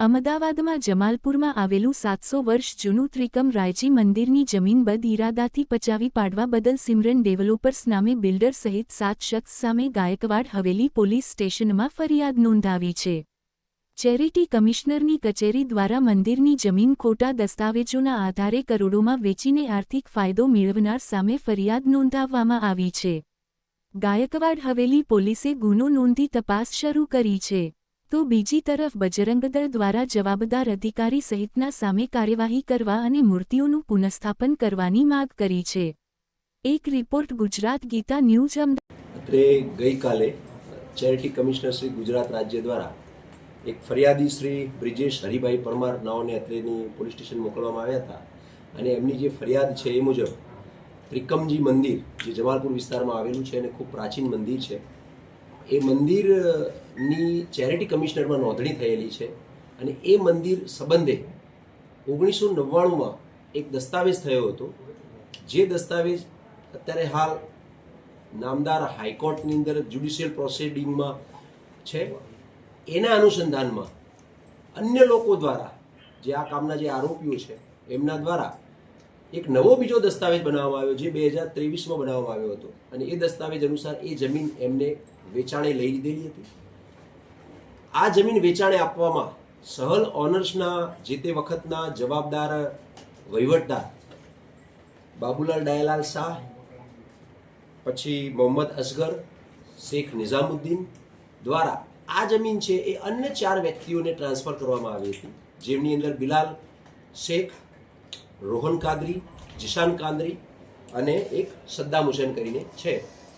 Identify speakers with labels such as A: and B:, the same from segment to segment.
A: અમદાવાદમાં જમાલપુરમાં આવેલું સાતસો વર્ષ જૂનું ત્રિકમ રાયજી મંદિરની જમીન બદ ઇરાદાથી પચાવી પાડવા બદલ સિમરન ડેવલોપર્સ નામે બિલ્ડર સહિત સાત શખ્સ સામે ગાયકવાડ હવેલી પોલીસ સ્ટેશનમાં ફરિયાદ નોંધાવી છે. ચેરિટી કમિશનરની કચેરી દ્વારા મંદિરની જમીન ખોટા દસ્તાવેજોના આધારે કરોડોમાં વેચીને આર્થિક ફાયદો મેળવનાર સામે ફરિયાદ નોંધાવવામાં આવી છે. ગાયકવાડ હવેલી પોલીસે ગુનો નોંધી તપાસ શરૂ કરી છે. તો બીજી તરફ બજરંગદળ દ્વારા જવાબદાર અધિકારી સહિતના સામે કાર્યવાહી કરવા અને મૂર્તિઓનું પુનઃસ્થાપન કરવાની માગ કરી છે. એક રિપોર્ટ ગુજરાત ગીતા ન્યૂઝ અમદાવાદ.
B: ગઈકાલે ચેરિટી કમિશનર શ્રી ગુજરાત રાજ્ય દ્વારા એક ફરિયાદી શ્રી બ્રિજેશ હરિભાઈ પરમાર નાઓને અત્રેની પોલીસ સ્ટેશન મોકલવામાં આવ્યા હતા અને એમની જે ફરિયાદ છે એ મુજબ ત્રિકમજી મંદિર, જે જમાલપુર વિસ્તારમાં આવેલું છે અને ખૂબ પ્રાચીન મંદિર છે એ મંદિરની ચેરિટી કમિશનરમાં નોંધણી થયેલી છે અને એ મંદિર સંબંધે ઓગણીસો નવ્વાણુંમાં એક દસ્તાવેજ થયો હતો. જે દસ્તાવેજ અત્યારે હાલ નામદાર હાઈકોર્ટની અંદર જ્યુડિશિયલ પ્રોસિડિંગમાં છે. એના અનુસંધાનમાં અન્ય લોકો દ્વારા જે આ કામના જે આરોપીઓ છે, એમના દ્વારા એક નવો બીજો દસ્તાવેજ બનાવવામાં આવ્યો જે બે હજાર ત્રેવીસમાં બનાવવામાં આવ્યો હતો. અને એ દસ્તાવેજ અનુસાર એ જમીન એમને વેચાણે લઈ લીધેલી હતી. આ જમીન વેચાણે આપવામાં સહલ ઓનર્સના જે તે વખતના જવાબદાર વહીવટદાર બાબુલાલ ડાયલાલ શાહ, પછી મોહમ્મદ અસગર, શેખ નિઝામુદ્દીન દ્વારા આ જમીન છે એ અન્ય ચાર વ્યક્તિઓને ટ્રાન્સફર કરવામાં આવી હતી. જેમની અંદર બિલાલ, શેખ રોહન કાદરી જીશાન કાદરી અને એક સદ્દામ હુસેન કરીને છે.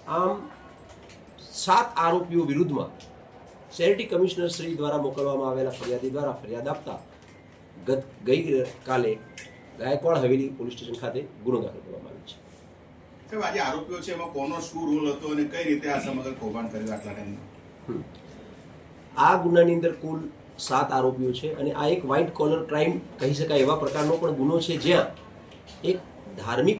B: આમ સાત આરોપીઓ વિરુદ્ધમાં સેરિટી કમિશનર શ્રી દ્વારા મોકલવામાં આવેલા ફરિયાદી દ્વારા ફરિયાદ આપતા ગત ગઈ કાલે ગાયકવાડ હવેલી પોલીસ સ્ટેશન ખાતે ગુનો દાખલ કરવામાં આવ્યો છે.
C: સાહેબ આજે આરોપીઓ છે એમાં કોનો શું રોલ હતો અને કઈ રીતે આ સમગ્ર કૌભાંડ કર્યું આટલા ટાઈમમાં
B: આ ગુનાની અંદર કુલ સાત આરોપીઓ છે અને આ એક વ્હાઇટ કોલર ક્રાઇમ કહી શકાય એવા પ્રકારનો પણ ગુનો છે જ્યાં એક ધાર્મિક